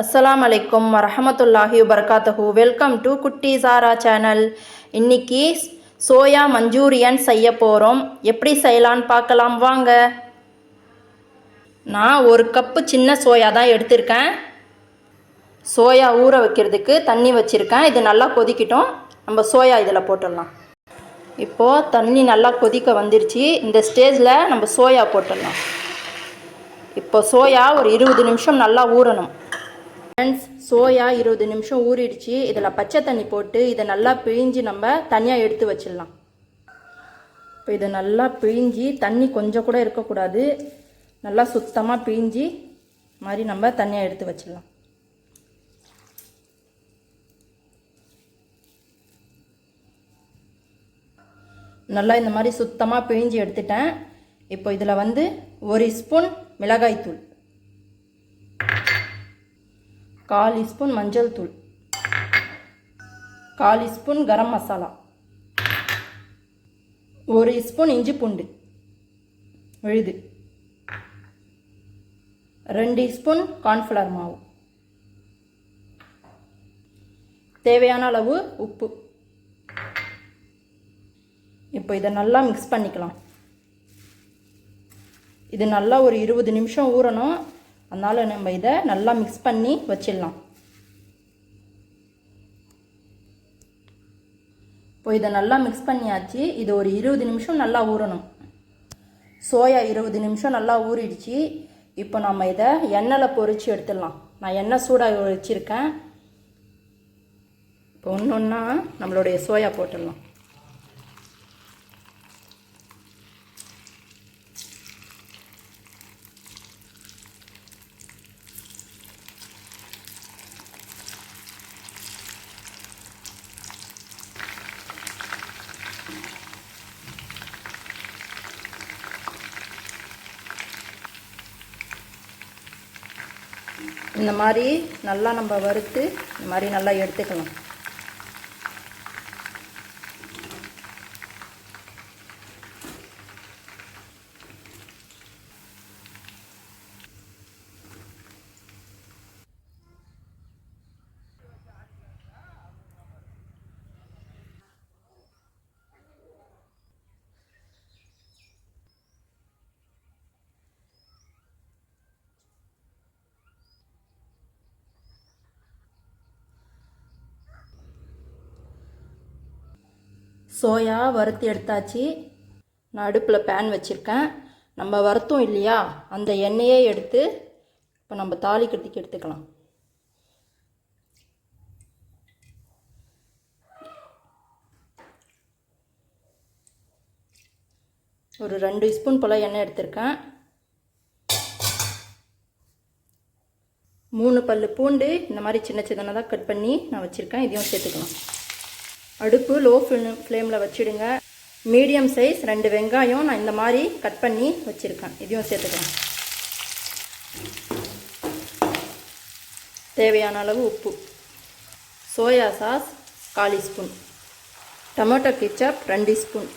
அஸ்லாம் அலைக்கும் வரஹமத்துல்லாஹி வபர்காத்தஹூ. Welcome to Kutti Sara channel இன்னைக்கு சோயா மஞ்சூரியன் செய்ய போகிறோம் எப்படி செய்யலான்னு பார்க்கலாம். வாங்க. நான் ஒரு கப்பு சின்ன சோயா தான் எடுத்திருக்கேன். சோயா ஊற வைக்கிறதுக்கு தண்ணி வச்சுருக்கேன். இது நல்லா கொதிக்கிட்டோம். நம்ம சோயா இதில் போட்டுடலாம். இப்போது தண்ணி நல்லா கொதிக்க வந்துருச்சு. இந்த ஸ்டேஜில் நம்ம சோயா போட்டுடலாம். இப்போ சோயா ஒரு இருபது நிமிஷம் நல்லா ஊறணும். ஃப்ரெண்ட்ஸ் சோயா இருபது நிமிஷம் ஊறிடுச்சு. இதில் பச்சை தண்ணி போட்டு இதை நல்லா பிழிஞ்சு நம்ம தனியாக எடுத்து வச்சிடலாம். இப்போ இதை நல்லா பிழிஞ்சு தண்ணி கொஞ்சம் கூட இருக்கக்கூடாது. நல்லா சுத்தமாக பிழிஞ்சு மாதிரி நம்ம தனியாக எடுத்து வச்சிடலாம். நல்லா இந்த மாதிரி சுத்தமாக பிழிஞ்சு எடுத்துட்டேன். இப்போ இதில் வந்து ஒரு ஸ்பூன் மிளகாய்த்தூள். கால் ஸ்பூன் மஞ்சள் தூள். கால் ஸ்பூன் கரம் மசாலா. ஒரு ஸ்பூன் இஞ்சி பூண்டு. விழுது. ரெண்டு ஸ்பூன் கார்ன்ஃப்ளவர் மாவு. தேவையான அளவு உப்பு. இப்போ இதை நல்லா மிக்ஸ் பண்ணிக்கலாம். இது நல்லா ஒரு இருபது நிமிஷம் ஊறணும். அதனால் நம்ம இதை நல்லா மிக்ஸ் பண்ணி வச்சிடலாம். இப்போ இதை நல்லா மிக்ஸ் பண்ணியாச்சு. இது ஒரு இருபது நிமிஷம் நல்லா ஊறணும். சோயா இருபது நிமிஷம் நல்லா ஊறிடுச்சு. இப்போ நம்ம இதை எண்ணெயில் பொரித்து எடுத்துடலாம். நான் எண்ணெய் சூடாக வச்சுருக்கேன். இப்போ ஒன்று ஒன்றா நம்மளுடைய சோயா போட்டுடலாம். இந்த மாதிரி நல்லா நம்ம வறுத்து இந்த மாதிரி நல்லா எடுத்துக்கலாம். சோயா வறுத்து எடுத்தாச்சு. நான் அடுப்பில் பேன் வச்சுருக்கேன். நம்ம வறுத்தோம் இல்லையா? அந்த எண்ணெயே எடுத்து இப்போ நம்ம தாலி கட்டிக்கு எடுத்துக்கலாம். ஒரு ரெண்டு ஸ்பூன் போல் எண்ணெய் எடுத்திருக்கேன். மூணு பல் பூண்டு இந்த மாதிரி சின்ன சின்னதாக கட் பண்ணி நான் வச்சுருக்கேன். இதையும் சேர்த்துக்கலாம். அடுப்பு லோ ஃப்ளேமில் வச்சுடுங்க. மீடியம் சைஸ் ரெண்டு வெங்காயம் நான் இந்த மாதிரி கட் பண்ணி வச்சுருக்கேன். இதையும் சேர்த்துக்கலாம். தேவையான அளவு உப்பு. சோயா சாஸ் காலி ஸ்பூன் டொமேட்டோ கிச்சப் ரெண்டு ஸ்பூன்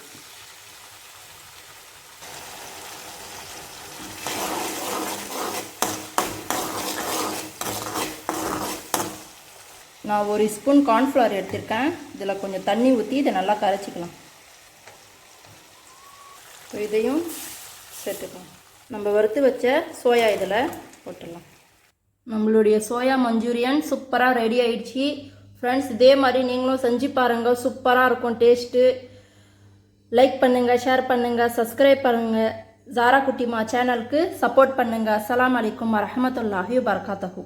நான் ஒரு ஸ்பூன் கார்ன்ஃப்ளவர் எடுத்திருக்கேன். இதில் கொஞ்சம் தண்ணி ஊற்றி இதை நல்லா கரைச்சிக்கலாம். இதையும் சேர்த்துக்கலாம். நம்ம வறுத்து வச்ச சோயா இதில் போட்டுடலாம். நம்மளுடைய சோயா மஞ்சூரியன் சூப்பராக ரெடி ஆயிடுச்சு. ஃப்ரெண்ட்ஸ் இதே மாதிரி நீங்களும் செஞ்சு பாருங்கள் சூப்பராக இருக்கும் டேஸ்ட்டு. லைக் பண்ணுங்கள் ஷேர் பண்ணுங்கள் சப்ஸ்கிரைப் பண்ணுங்கள் ஜாரா குட்டிமா சேனலுக்கு சப்போர்ட் பண்ணுங்கள் அஸ்லாம் வலைக்கம் வரமத்துல்லாஹி வபரகாத்தஹூ.